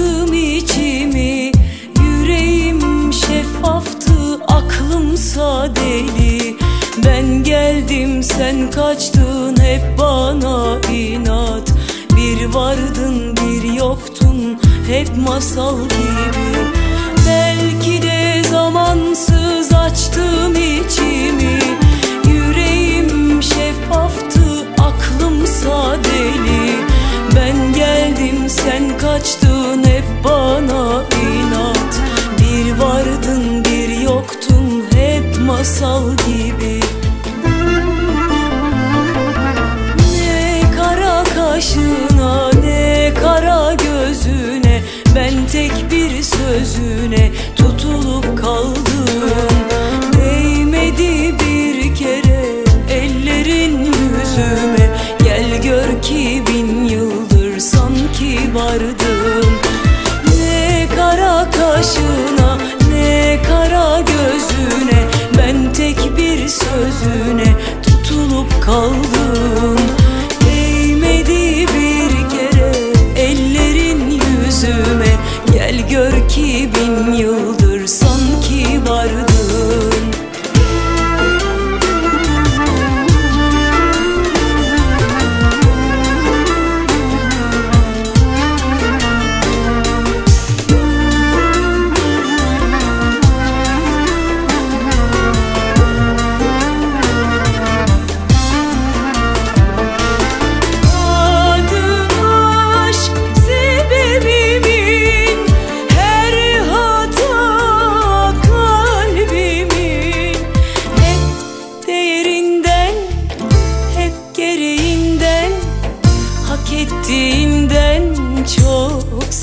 Açtım içimi Yüreğim şeffaftı aklımsa deli Ben geldim sen kaçtın hep bana inat. Bir vardın bir yoktun hep masal gibi masal gibi. Ne kara kaşına ne kara gözüne Ben tek bir sözüne tutulup kaldım bir sözüne tutulup kaldım Değmedi bir kere ellerin yüzüme. Gel gör ki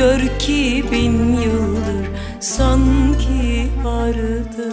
gör ki bin yıldır sanki vardı